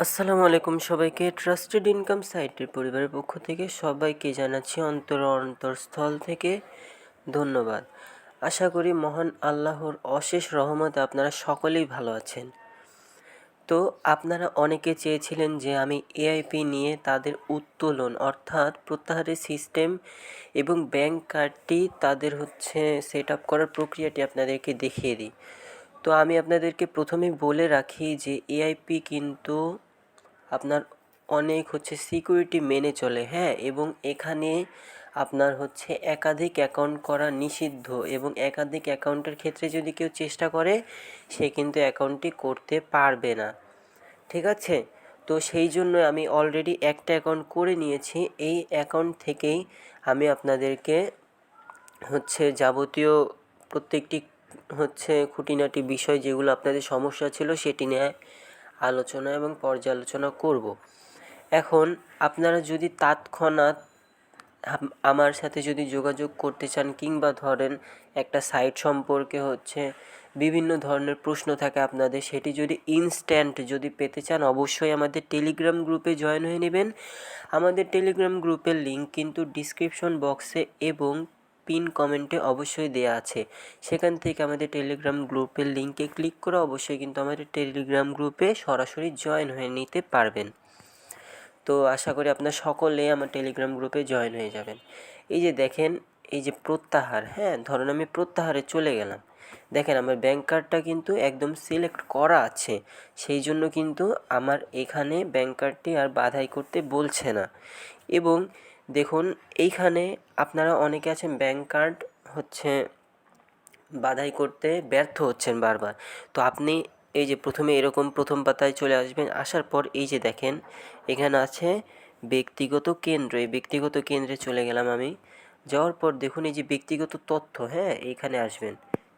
আসসালামু আলাইকুম সবাইকে। ট্রাস্টেড ইনকাম সাইটের পরিবারের পক্ষ থেকে সবাইকে জানাচ্ছি অন্তর অন্তরস্থল থেকে ধন্যবাদ। আশা করি মহান আল্লাহর অশেষ রহমতে আপনারা সকলেই ভালো আছেন। তো আপনারা অনেকে চেয়েছিলেন যে আমি এআইপি নিয়ে তাদের উত্তোলন অর্থাৎ প্রত্যাহারের সিস্টেম এবং ব্যাংক কার্ডটি তাদের হচ্ছে সেট আপ করার প্রক্রিয়াটি আপনাদেরকে দেখিয়ে দিই। তো আমি আপনাদেরকে প্রথমেই বলে রাখি যে এআইপি কিন্তু আপনার অনেক হচ্ছে সিকিউরিটি মেনে চলে হ্যাঁ? এবং এখানে আপনার হচ্ছে একাধিক অ্যাকাউন্ট করা নিষিদ্ধ এবং একাধিক অ্যাকাউন্টের ক্ষেত্রে যদি কেউ চেষ্টা করে, সে কিন্তু অ্যাকাউন্টটি করতে পারবে না। ঠিক আছে? তো সেই জন্য আমি অলরেডি একটা অ্যাকাউন্ট করে নিয়েছি। এই অ্যাকাউন্ট থেকেই আমি আপনাদেরকে হচ্ছে যাবতীয় প্রত্যেকটি হচ্ছে খুঁটিনাটি বিষয় যেগুলো আপনাদের সমস্যা ছিল সেটি নিয়ে আলোচনা এবং পর্যালোচনা করব। এখন আপনারা যদি তৎক্ষণাৎ আমার সাথে যদি যোগাযোগ করতে চান কিংবা ধরেন একটা সাইট সম্পর্কে হচ্ছে বিভিন্ন ধরনের প্রশ্ন থাকে আপনাদের, সেটি যদি ইনস্ট্যান্ট যদি পেতে চান, অবশ্যই আমাদের টেলিগ্রাম গ্রুপে জয়েন হয়ে নেবেন। আমাদের টেলিগ্রাম গ্রুপের লিঙ্ক কিন্তু ডিসক্রিপশন বক্সে এবং পিন কমেন্টে অবশ্যই দেওয়া আছে। সেখান থেকে আমাদের টেলিগ্রাম গ্রুপের লিঙ্কে ক্লিক করে অবশ্যই কিন্তু আমাদের টেলিগ্রাম গ্রুপে সরাসরি জয়েন হয়ে নিতে পারবেন। তো আশা করি আপনার সকলে আমার টেলিগ্রাম গ্রুপে জয়েন হয়ে যাবেন। এই যে দেখেন, এই যে প্রত্যাহার হ্যাঁ ধরুন আমি প্রত্যাহারে চলে গেলাম। দেখেন আমার ব্যাঙ্ক কার্ডটা কিন্তু একদম সিলেক্ট করা আছে। সেই জন্য কিন্তু আমার এখানে ব্যাঙ্ক কার্ডটি আর বাধাই করতে বলছে না। এবং দেখুন, এইখানে আপনারা অনেকে আছেন ব্যাঙ্ক কার্ড হচ্ছে বাধাই করতে ব্যর্থ হচ্ছেন বারবার। তো আপনি এই যে প্রথমে এরকম প্রথম পাতায় চলে আসবেন, আসার পর এই যে দেখেন, এখানে আছে ব্যক্তিগত কেন্দ্র। এই ব্যক্তিগত কেন্দ্রে চলে গেলাম আমি। যাওয়ার পর দেখুন, এই যে ব্যক্তিগত তথ্য হ্যাঁ এইখানে আসবেন।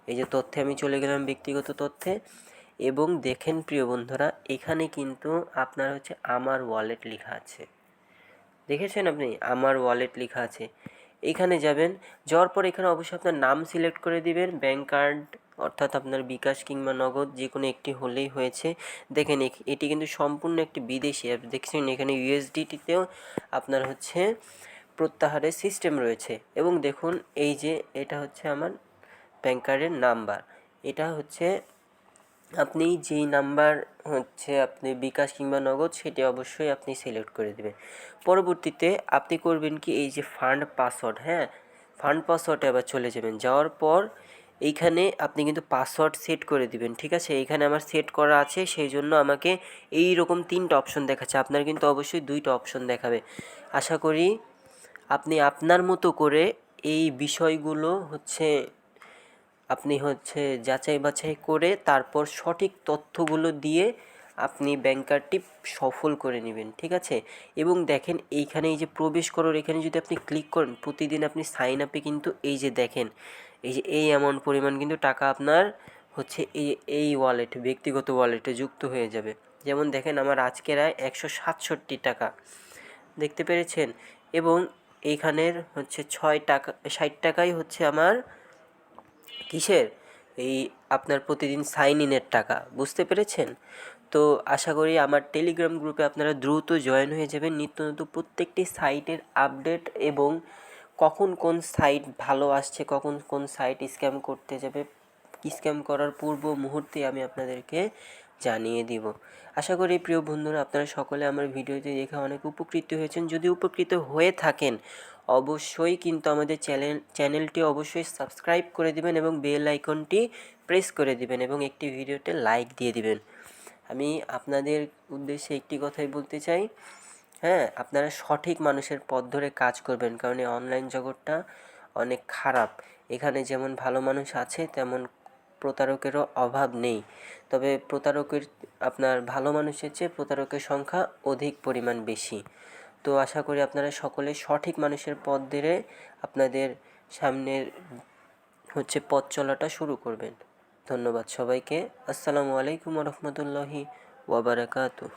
এই যে তথ্যে আমি চলে গেলাম ব্যক্তিগত তথ্যে। এবং দেখেন প্রিয় বন্ধুরা, এখানে কিন্তু আপনার হচ্ছে আমার ওয়ালেট লেখা আছে। দেখেছেন আপনি? আমার ওয়ালেট লেখা আছে। এখানে যাবেন, যাওয়ার পর এখানে অবশ্যই আপনার নাম সিলেক্ট করে দিবেন ব্যাঙ্ক কার্ড অর্থাৎ আপনার বিকাশ কিংবা নগদ যে কোনো একটি হলেই হয়েছে। দেখেন এটি কিন্তু সম্পূর্ণ একটি বিদেশি অ্যাপ দেখছেন, এখানে ইউএসডিটিতেও আপনার হচ্ছে প্রত্যাহারের সিস্টেম রয়েছে। এবং দেখুন, এই যে এটা হচ্ছে আমার ব্যাঙ্ক কার্ডের নাম্বার এটা হচ্ছে আপনি যেই নাম্বার হচ্ছে আপনি বিকাশ কিংবা নগদ, সেটি অবশ্যই আপনি সিলেক্ট করে দেবেন। পরবর্তীতে আপনি করবেন কি, এই যে ফান্ড পাসওয়ার্ড হ্যাঁ? ফান্ড পাসওয়ার্ডে আবার চলে যাবেন। যাওয়ার পর এইখানে আপনি কিন্তু পাসওয়ার্ড সেট করে দিবেন, ঠিক আছে? এইখানে আমার সেট করা আছে, সেই জন্য আমাকে এই রকম তিনটা অপশন দেখাচ্ছে। আপনার কিন্তু অবশ্যই দুইটা অপশন দেখাবে। আশা করি আপনি আপনার মতো করে এই বিষয়গুলো হচ্ছে আপনি হচ্ছে যাচাই বাছাই করে তারপর সঠিক তথ্যগুলো দিয়ে আপনি ব্যাঙ্ক কার্ডটি সফল করে নেবেন, ঠিক আছে? এবং দেখেন এইখানে এই যে প্রবেশ করার, এখানে যদি আপনি ক্লিক করেন, প্রতিদিন আপনি সাইন আপে কিন্তু এই যে দেখেন, এই যে এই অ্যামাউন্ট পরিমাণ কিন্তু টাকা আপনার হচ্ছে এই এই ওয়ালেট ব্যক্তিগত ওয়ালেটে যুক্ত হয়ে যাবে। যেমন দেখেন আমার আজকের আয় একশো সাতষট্টি টাকা, দেখতে পেরেছেন? এবং এইখানের হচ্ছে ছয় টাকা, ষাট টাকাই হচ্ছে আমার কিসের? এই আপনার প্রতিদিন সাইন ইনের টাকা, বুঝতে পেরেছেন? তো আশা করি আমার টেলিগ্রাম গ্রুপে আপনারা দ্রুত জয়েন হয়ে যাবেন। নিত্য নতুন প্রত্যেকটি সাইটের আপডেট এবং কখন কোন সাইট ভালো আসছে, কখন কোন সাইট স্ক্যাম করতে যাবে স্ক্যাম করার পূর্ব মুহূর্তে আমি আপনাদেরকে জানিয়ে দিব। আশা করি প্রিয় বন্ধুরা, আপনারা সকলে আমার ভিডিওতে দেখে অনেক উপকৃত হয়েছেন। যদি উপকৃত হয়ে থাকেন, অবশ্যই কিন্তু আমাদের চ্যানেল, চ্যানেলটি অবশ্যই সাবস্ক্রাইব করে দিবেন এবং বেল আইকনটি প্রেস করে দিবেন এবং একটি ভিডিওতে লাইক দিয়ে দিবেন। আমি আপনাদের উদ্দেশ্যে একটি কথাই বলতে চাই। হ্যাঁ আপনারা সঠিক মানুষের পথ ধরে কাজ করবেন, কারণ এই অনলাইন জগৎটা অনেক খারাপ। এখানে যেমন ভালো মানুষ আছে, তেমন প্রতারকেরও অভাব নেই। তবে প্রতারকের, আপনার ভালো মানুষের চেয়ে প্রতারকের সংখ্যা অধিক পরিমাণ বেশি। তো আশা করি আপনারা সকলে সঠিক মানুষের পথ ধরে আপনাদের সামনের হচ্ছে পথ চলাটা শুরু করবেন। ধন্যবাদ সবাইকে। আসসালামু আলাইকুম রহমতুল্লাহি ওয়াবারাকাতুহ